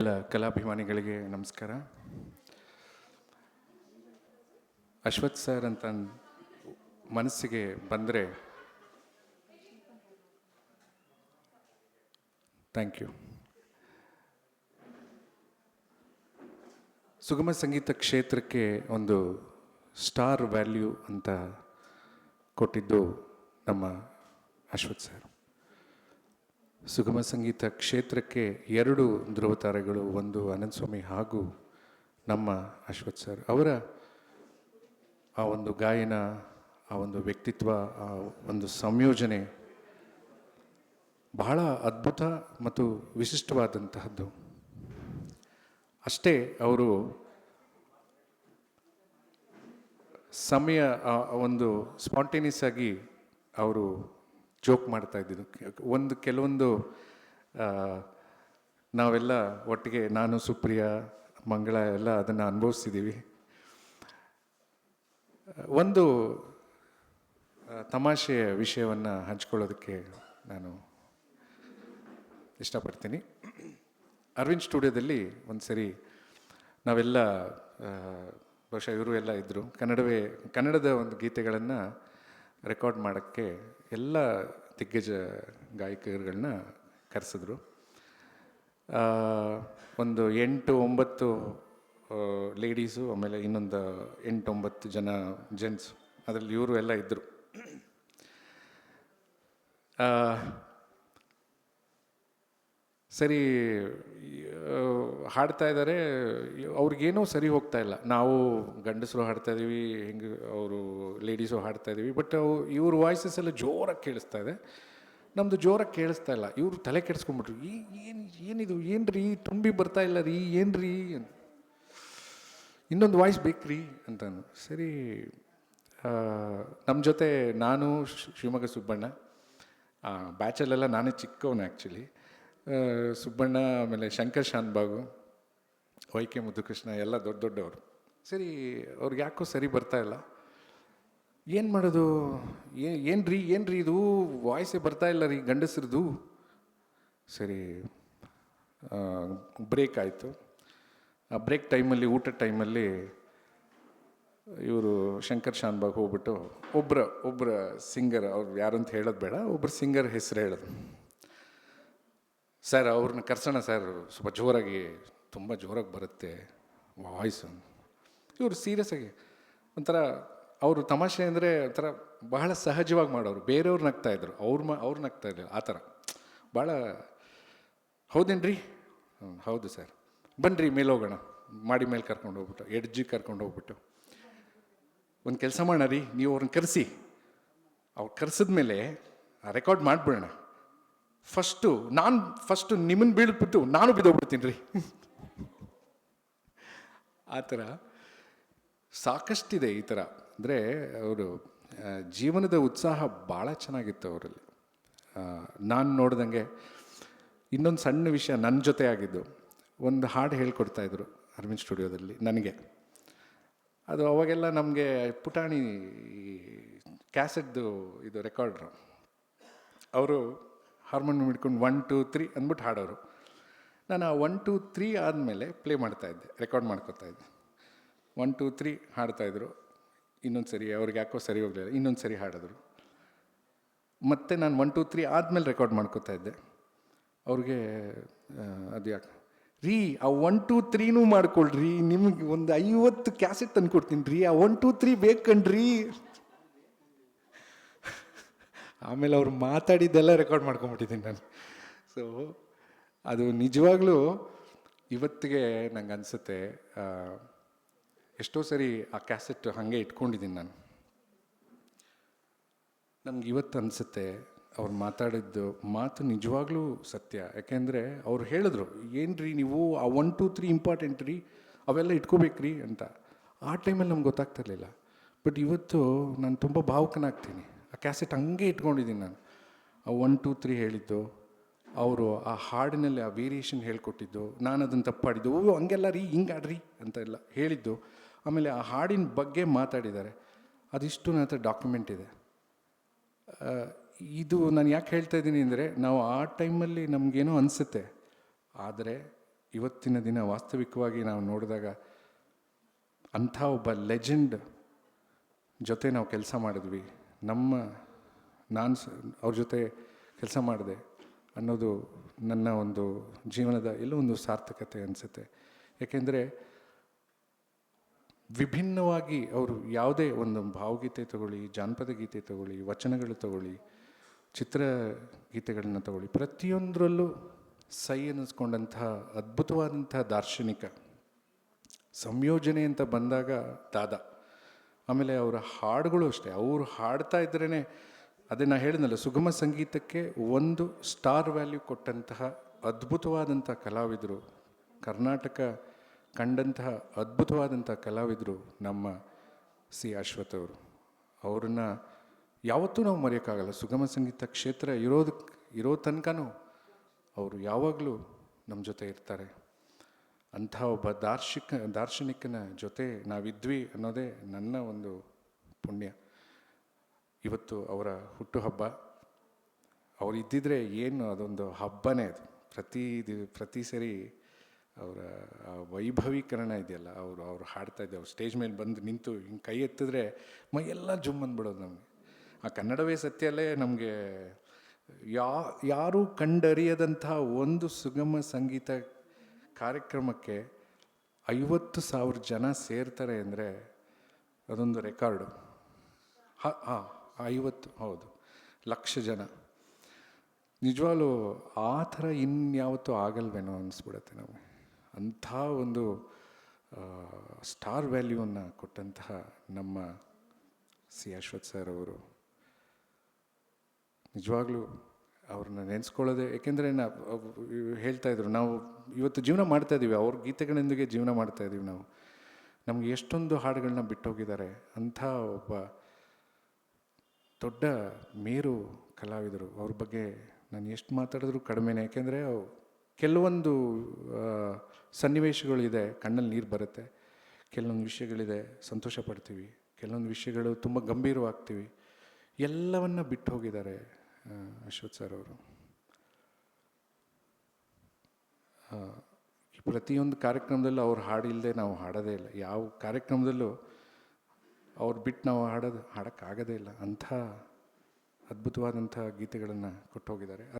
ಎಲ್ಲ ಕಲಾಭಿಮಾನಿಗಳಿಗೆ ನಮಸ್ಕಾರ. ಅಶ್ವಥ್ ಸರ್ ಅಂತ ಮನಸ್ಸಿಗೆ ಬಂದರೆ ಥ್ಯಾಂಕ್ ಯು ಸುಗಮ ಸಂಗೀತ ಕ್ಷೇತ್ರಕ್ಕೆ ಒಂದು ಸ್ಟಾರ್ ವ್ಯಾಲ್ಯೂ ಅಂತ ಕೊಟ್ಟಿದ್ದು ನಮ್ಮ ಅಶ್ವಥ್ ಸರ್. ಸುಗಮ ಸಂಗೀತ ಕ್ಷೇತ್ರಕ್ಕೆ ಎರಡು ಧ್ರುವತಾರೆಗಳು, ಒಂದು ಅನಂತ ಸ್ವಾಮಿ ಹಾಗೂ ನಮ್ಮ ಅಶ್ವಥ್ ಸರ್ ಅವರ ಆ ಒಂದು ಗಾಯನ, ಆ ಒಂದು ವ್ಯಕ್ತಿತ್ವ, ಆ ಒಂದು ಸಂಯೋಜನೆ ಬಹಳ ಅದ್ಭುತ ಮತ್ತು ವಿಶಿಷ್ಟವಾದಂತಹದ್ದು. ಅಷ್ಟೇ ಅವರು ಸಮಯ ಒಂದು ಸ್ಪಾಂಟೇನಿಯಸ್ ಆಗಿ ಅವರು ಜೋಕ್ ಮಾಡ್ತಾ ಇದ್ದಿದ್ದು. ಒಂದು ಕೆಲವೊಂದು ನಾವೆಲ್ಲ ಒಟ್ಟಿಗೆ ನಾನು, ಸುಪ್ರಿಯ, ಮಂಗಳ ಎಲ್ಲ ಅದನ್ನು ಅನುಭವಿಸಿದ್ದೀವಿ ಒಂದು ತಮಾಷೆಯ ವಿಷಯವನ್ನು ಹಂಚ್ಕೊಳ್ಳೋದಕ್ಕೆ ನಾನು ಇಷ್ಟಪಡ್ತೀನಿ. ಅರವಿಂದ್ ಸ್ಟುಡಿಯೋದಲ್ಲಿ ಒಂದು ಸರಿ ನಾವೆಲ್ಲ ಬಹುಶಃ ಇವರು ಎಲ್ಲ ಇದ್ದರು ಕನ್ನಡವೇ, ಕನ್ನಡದ ಒಂದು ಗೀತೆಗಳನ್ನು ರೆಕಾರ್ಡ್ ಮಾಡೋಕ್ಕೆ ಎಲ್ಲ ದಿಗ್ಗಜ ಗಾಯಕರುಗಳನ್ನ ಕರೆಸಿದ್ರು. ಒಂದು ಎಂಟು ಒಂಬತ್ತು ಲೇಡೀಸು ಆಮೇಲೆ ಇನ್ನೊಂದು ಎಂಟು ಒಂಬತ್ತು ಜನ ಜೆಂಟ್ಸ್ ಅದರಲ್ಲಿ ಇವರು ಎಲ್ಲ ಇದ್ದರು ಸರಿ ಹಾಡ್ತಾ ಇದ್ದಾರೆ ಅವ್ರಿಗೇನೋ ಸರಿ ಹೋಗ್ತಾ ಇಲ್ಲ. ನಾವು ಗಂಡಸರು ಹಾಡ್ತಾ ಇದ್ದೀವಿ ಹೆಂಗೆ ಅವರು ಲೇಡೀಸು ಹಾಡ್ತಾ ಇದ್ದೀವಿ ಬಟ್ ಅವು ಇವ್ರ ವಾಯ್ಸಸ್ ಎಲ್ಲ ಜೋರಾಗಿ ಕೇಳಿಸ್ತಾ ಇದೆ. ನಮ್ಮದು ಜೋರಾಗಿ ಕೇಳಿಸ್ತಾ ಇಲ್ಲ. ಇವರು ತಲೆ ಕೆಡಿಸ್ಕೊಂಡ್ಬಿಟ್ರು. ಈ ಏನು, ಏನಿದು ಏನು ರೀ ತುಂಬಿ ಬರ್ತಾ ಇಲ್ಲ ರೀ ಏನು ರೀ ಇನ್ನೊಂದು ವಾಯ್ಸ್ ಬೇಕ್ರಿ ಅಂತಾನು. ಸರಿ ನಮ್ಮ ಜೊತೆ ನಾನು ಶಿವಮೊಗ್ಗ ಸುಬ್ಬಣ್ಣ. ಬ್ಯಾಚಲೆಲ್ಲ ನಾನೇ ಚಿಕ್ಕವನು ಆ್ಯಕ್ಚುಲಿ ಸುಬ್ಬಣ್ಣ, ಆಮೇಲೆ ಶಂಕರ್ ಶಾನ್ಬಾಗು, ವೈ ಕೆ ಮುದ್ದುಕೃಷ್ಣ, ಎಲ್ಲ ದೊಡ್ಡ ದೊಡ್ಡವರು. ಸರಿ, ಅವ್ರಿಗೆ ಯಾಕೋ ಸರಿ ಬರ್ತಾ ಇಲ್ಲ. ಏನು ಮಾಡೋದು? ಏನು ರೀ ಏನು ರೀ ಇದು? ವಾಯ್ಸೇ ಬರ್ತಾ ಇಲ್ಲ ರೀ, ಗಂಡಸ್ರದ್ದು. ಸರಿ ಬ್ರೇಕ್ ಆಯಿತು. ಆ ಬ್ರೇಕ್ ಟೈಮಲ್ಲಿ ಊಟ ಟೈಮಲ್ಲಿ ಇವರು ಶಂಕರ್ ಶಾನ್ಬಾಗ್ ಹೋಗ್ಬಿಟ್ಟು ಒಬ್ಬರ ಒಬ್ಬರ ಸಿಂಗರ್, ಅವ್ರು ಯಾರು ಅಂತ ಹೇಳೋದು ಬೇಡ ಒಬ್ಬರು ಸಿಂಗರ್ ಹೆಸರು ಹೇಳೋದು. ಸರ್, ಅವ್ರನ್ನ ಕರ್ಸೋಣ ಸರ್. ಸ್ವಲ್ಪ ಜೋರಾಗಿ, ತುಂಬ ಜೋರಾಗಿ ಬರುತ್ತೆ ವಾಯ್ಸು. ಇವರು ಸೀರಿಯಸ್ ಆಗಿ, ಒಂಥರ ಅವರು ತಮಾಷೆ ಅಂದರೆ ಒಂಥರ ಬಹಳ ಸಹಜವಾಗಿ ಮಾಡೋರು. ಬೇರೆಯವ್ರು ನಗ್ತಾ ಇದ್ರು. ಅವ್ರು ಮ, ಅವ್ರು ನಗ್ತಾ ಇದ್ರು. ಆ ಥರ. ಭಾಳ ಹೌದೇನ್ರಿ? ಹೌದು ಸರ್. ಬನ್ನಿರಿ ಮೇಲೆ ಹೋಗೋಣ ಮಾಡಿ ಮೇಲೆ ಕರ್ಕೊಂಡು ಹೋಗ್ಬಿಟ್ಟು ಎಡ್ಜಿಗೆ ಕರ್ಕೊಂಡು ಹೋಗ್ಬಿಟ್ಟು. ಒಂದು ಕೆಲಸ ಮಾಡೋಣ ರೀ ನೀವು ಅವ್ರನ್ನ ಕರೆಸಿ. ಅವ್ರು ಕರೆಸಿದ್ಮೇಲೆ ರೆಕಾರ್ಡ್ ಮಾಡಿಬಿಡೋಣ. ಫಸ್ಟು, ನಾನು ಫಸ್ಟು ನಿಮ್ಮನ್ನು ಬೀಳ್ಬಿಟ್ಟು ನಾನು ಬಿದ್ದೋಗ್ಬಿಡ್ತೀನಿ ರೀ. ಆ ಥರ ಸಾಕಷ್ಟಿದೆ ಈ ಥರ. ಅಂದರೆ ಅವರು ಜೀವನದ ಉತ್ಸಾಹ ಭಾಳ ಚೆನ್ನಾಗಿತ್ತು ಅವರಲ್ಲಿ. ನಾನು ನೋಡ್ದಂಗೆ ಇನ್ನೊಂದು ಸಣ್ಣ ವಿಷಯ ನನ್ನ ಜೊತೆ ಆಗಿದ್ದು. ಒಂದು ಹಾಡು ಹೇಳ್ಕೊಡ್ತಾ ಇದ್ರು ಅರವಿಂದ್ ಸ್ಟುಡಿಯೋದಲ್ಲಿ ನನಗೆ. ಅದು ಅವಾಗೆಲ್ಲ ನಮಗೆ ಪುಟಾಣಿ ಕ್ಯಾಸೆಟ್ದು ಇದು ರೆಕಾರ್ಡ್ರು. ಅವರು ಹಾರ್ಮೋನಿಯಂ ಹಿಡ್ಕೊಂಡು ಒನ್, ಟು, ತ್ರೀ ಅಂದ್ಬಿಟ್ಟು ಹಾಡೋರು. ನಾನು ಆ ಒನ್, ಟು, ತ್ರೀ ಆದಮೇಲೆ ಪ್ಲೇ ಮಾಡ್ತಾಯಿದ್ದೆ ರೆಕಾರ್ಡ್ ಮಾಡ್ಕೊತಾ ಇದ್ದೆ. ಒನ್, ಟೂ, ತ್ರೀ ಹಾಡ್ತಾಯಿದ್ರು ಇನ್ನೊಂದು ಸರಿ, ಅವ್ರಿಗೆ ಯಾಕೋ ಸರಿ ಹೋಗಲಿಲ್ಲ, ಇನ್ನೊಂದು ಸರಿ ಹಾಡಿದ್ರು. ಮತ್ತೆ ನಾನು ಒನ್, ಟು, ತ್ರೀ ಆದಮೇಲೆ ರೆಕಾರ್ಡ್ ಮಾಡ್ಕೋತಾ ಇದ್ದೆ. ಅವ್ರಿಗೆ ಅದು ಯಾಕೆ, ರೀ, ಆ ಒನ್, ಟು, ತ್ರೀನೂ ಮಾಡ್ಕೊಳ್ರಿ, ನಿಮಗೆ ಒಂದು ಐವತ್ತು ಕ್ಯಾಸೆಟ್ ತಂದು ಕೊಡ್ತೀನಿ ರೀ, ಆ ಒನ್, ಟು, ತ್ರೀ ಬೇಕಣ್ರಿ ಆಮೇಲೆ ಅವ್ರು ಮಾತಾಡಿದ್ದೆಲ್ಲ ರೆಕಾರ್ಡ್ ಮಾಡ್ಕೊಂಬಿಟ್ಟಿದ್ದೀನಿ ನಾನು. ಸೊ ಅದು ನಿಜವಾಗ್ಲೂ ಇವತ್ತಿಗೆ ನಂಗೆ ಅನಿಸುತ್ತೆ ಎಷ್ಟೋ ಸರಿ ಆ ಕ್ಯಾಸೆಟ್ ಹಾಗೆ ಇಟ್ಕೊಂಡಿದ್ದೀನಿ ನಾನು. ನಮ್ಗೆ ಇವತ್ತು ಅನಿಸುತ್ತೆ, ಅವ್ರು ಮಾತಾಡಿದ್ದು ಮಾತು ನಿಜವಾಗ್ಲೂ ಸತ್ಯ. ಯಾಕೆಂದರೆ ಅವ್ರು ಹೇಳಿದ್ರು ಏನು ರೀ ನೀವು ಆ ಒನ್ ಟು ತ್ರೀ ಇಂಪಾರ್ಟೆಂಟ್ ರೀ, ಅವೆಲ್ಲ ಇಟ್ಕೋಬೇಕ್ರಿ ಅಂತ. ಆ ಟೈಮಲ್ಲಿ ನಮ್ಗೆ ಗೊತ್ತಾಗ್ತಿರ್ಲಿಲ್ಲ. ಬಟ್ ಇವತ್ತು ನಾನು ತುಂಬ ಭಾವುಕನಾಗ್ತೀನಿ. ಕ್ಯಾಸೆಟ್ ಹಂಗೆ ಇಟ್ಕೊಂಡಿದ್ದೀನಿ ನಾನು. ಆ ಒನ್ ಟೂ ತ್ರೀ ಹೇಳಿದ್ದು, ಅವರು ಆ ಹಾಡಿನಲ್ಲಿ ಆ ವೇರಿಯೇಷನ್ ಹೇಳ್ಕೊಟ್ಟಿದ್ದು, ನಾನು ಅದನ್ನು ತಪ್ಪಾಡಿದ್ದು ಓ, ಹಂಗೆಲ್ಲ ರೀ, ಹಿಂಗೆ ಆಡ್ರಿ ಅಂತ ಎಲ್ಲ ಹೇಳಿದ್ದು. ಆಮೇಲೆ ಆ ಹಾಡಿನ ಬಗ್ಗೆ ಮಾತಾಡಿದ್ದಾರೆ. ಅದಿಷ್ಟು ನನ್ನ ಹತ್ರ ಡಾಕ್ಯುಮೆಂಟ್ ಇದೆ. ಇದು ನಾನು ಯಾಕೆ ಹೇಳ್ತಾ ಇದ್ದೀನಿ ಅಂದರೆ, ನಾವು ಆ ಟೈಮಲ್ಲಿ ನಮಗೇನೋ ಅನಿಸುತ್ತೆ, ಆದರೆ ಇವತ್ತಿನ ದಿನ ವಾಸ್ತವಿಕವಾಗಿ ನಾವು ನೋಡಿದಾಗ ಅಂಥ ಒಬ್ಬ ಲೆಜೆಂಡ್ ಜೊತೆ ನಾವು ಕೆಲಸ ಮಾಡಿದ್ವಿ. ನಮ್ಮ, ನಾನು ಸ, ಅವ್ರ ಜೊತೆ ಕೆಲಸ ಮಾಡಿದೆ ಅನ್ನೋದು ನನ್ನ ಒಂದು ಜೀವನದ ಎಲ್ಲೋ ಒಂದು ಸಾರ್ಥಕತೆ ಅನಿಸುತ್ತೆ. ಯಾಕೆಂದರೆ ವಿಭಿನ್ನವಾಗಿ ಅವರು ಯಾವುದೇ ಒಂದು ಭಾವಗೀತೆ ತಗೊಳ್ಳಿ, ಜಾನಪದ ಗೀತೆ ತಗೊಳ್ಳಿ, ವಚನಗಳು ತಗೊಳ್ಳಿ, ಚಿತ್ರಗೀತೆಗಳನ್ನು ತಗೊಳ್ಳಿ, ಪ್ರತಿಯೊಂದರಲ್ಲೂ ಸೈ ಅನ್ನಿಸ್ಕೊಂಡಂತಹ ಅದ್ಭುತವಾದಂಥ ದಾರ್ಶನಿಕ ಸಂಯೋಜನೆ ಅಂತ ಬಂದಾಗ ದಾದ. ಆಮೇಲೆ ಅವರ ಹಾಡುಗಳು ಅಷ್ಟೇ. ಅವರು ಹಾಡ್ತಾ ಇದ್ರೇ ಅದೇ ನಾನು ಹೇಳಿದ್ನಲ್ಲ, ಸುಗಮ ಸಂಗೀತಕ್ಕೆ ಒಂದು ಸ್ಟಾರ್ ವ್ಯಾಲ್ಯೂ ಕೊಟ್ಟಂತಹ ಅದ್ಭುತವಾದಂಥ ಕಲಾವಿದರು, ಕರ್ನಾಟಕ ಕಂಡಂತಹ ಅದ್ಭುತವಾದಂಥ ಕಲಾವಿದರು ನಮ್ಮ ಸಿ ಅಶ್ವಥ್ ಅವರು. ಅವ್ರನ್ನ ಯಾವತ್ತೂ ನಾವು ಮರೆಯೋಕ್ಕಾಗಲ್ಲ. ಸುಗಮ ಸಂಗೀತ ಕ್ಷೇತ್ರ ಇರೋದಕ್ಕೆ ಇರೋ ತನಕನೂ ಅವರು ಯಾವಾಗಲೂ ನಮ್ಮ ಜೊತೆ ಇರ್ತಾರೆ. ಅಂಥ ಒಬ್ಬ ದಾರ್ಶಿಕ, ದಾರ್ಶನಿಕನ ಜೊತೆ ನಾವಿದ್ವಿ ಅನ್ನೋದೇ ನನ್ನ ಒಂದು ಪುಣ್ಯ. ಇವತ್ತು ಅವರ ಹುಟ್ಟುಹಬ್ಬ. ಅವ್ರು ಇದ್ದಿದ್ರೆ ಏನು ಅದೊಂದು ಹಬ್ಬನೇ ಅದು. ಪ್ರತಿ ದಿ- ಪ್ರತಿ ಸರಿ ಅವರ ವೈಭವೀಕರಣ ಇದೆಯಲ್ಲ, ಅವರು, ಅವ್ರು ಹಾಡ್ತಾ ಇದ್ದೆ. ಅವ್ರು ಸ್ಟೇಜ್ ಮೇಲೆ ಬಂದು ನಿಂತು ಹಿಂಗೆ ಕೈ ಎತ್ತಿದ್ರೆ ಮೈಯೆಲ್ಲ ಜುಮ್ ಅಂದ್ಬಿಡೋದು ನಮಗೆ. ಆ ಕನ್ನಡವೇ ಸತ್ಯಲ್ಲೇ ನಮಗೆ ಯಾ, ಯಾರೂ ಕಂಡರಿಯದಂಥ ಒಂದು ಸುಗಮ ಸಂಗೀತ ಕಾರ್ಯಕ್ರಮಕ್ಕೆ ಐವತ್ತು ಸಾವಿರ ಜನ ಸೇರ್ತಾರೆ ಅಂದರೆ ಅದೊಂದು ರೆಕಾರ್ಡು. ಹಾಂ ಐವತ್ತು, ಹೌದು. ಲಕ್ಷ ಜನ. ನಿಜವಾಗ್ಲೂ ಆ ಥರ ಇನ್ಯಾವತ್ತೂ ಆಗಲ್ವೇನೋ ಅನಿಸ್ಬಿಡತ್ತೆ ನಾವು. ಅಂಥ ಒಂದು ಸ್ಟಾರ್ ವ್ಯಾಲ್ಯೂವನ್ನು ಕೊಟ್ಟಂತಹ ನಮ್ಮ ಸಿ ಅಶ್ವಥ್ ಸರ್ ಅವರು. ನಿಜವಾಗ್ಲೂ ಅವ್ರನ್ನ ನೆನೆಸ್ಕೊಳ್ಳೋದೆ, ಏಕೆಂದರೆ ಹೇಳ್ತಾ ಇದ್ರು, ನಾವು ಇವತ್ತು ಜೀವನ ಮಾಡ್ತಾ ಇದ್ದೀವಿ ಅವ್ರ ಗೀತೆಗಳೊಂದಿಗೆ ಜೀವನ ಮಾಡ್ತಾ ಇದ್ದೀವಿ ನಾವು. ನಮಗೆ ಎಷ್ಟೊಂದು ಹಾಡುಗಳನ್ನ ಬಿಟ್ಟೋಗಿದ್ದಾರೆ, ಅಂಥ ಒಬ್ಬ ದೊಡ್ಡ ಮೇರು ಕಲಾವಿದರು, ಅವ್ರ ಬಗ್ಗೆ ನಾನು ಎಷ್ಟು ಮಾತಾಡಿದ್ರು ಕಡಿಮೆನೇ ಯಾಕೆಂದರೆ ಕೆಲವೊಂದು ಸನ್ನಿವೇಶಗಳಿದೆ, ಕಣ್ಣಲ್ಲಿ ನೀರು ಬರುತ್ತೆ, ಕೆಲವೊಂದು ವಿಷಯಗಳಿದೆ ಸಂತೋಷ ಪಡ್ತೀವಿ ಕೆಲವೊಂದು ವಿಷಯಗಳು ತುಂಬ ಗಂಭೀರವಾಗ್ತೀವಿ, ಎಲ್ಲವನ್ನ ಬಿಟ್ಟು ಹೋಗಿದ್ದಾರೆ ಅಶ್ವಥ್ ಸರ್ ಅವರು ಪ್ರತಿಯೊಂದು ಕಾರ್ಯಕ್ರಮದಲ್ಲೂ ಅವ್ರು ಹಾಡಿಲ್ಲದೆ ನಾವು ಹಾಡೋದೇ ಇಲ್ಲ. ಯಾವ ಕಾರ್ಯಕ್ರಮದಲ್ಲೂ ಅವ್ರು ಬಿಟ್ಟು ನಾವು ಹಾಡೋದು, ಹಾಡೋಕ್ಕಾಗೋದೇ ಇಲ್ಲ. ಅಂಥ ಅದ್ಭುತವಾದಂಥ ಗೀತೆಗಳನ್ನು ಕೊಟ್ಟು ಹೋಗಿದ್ದಾರೆ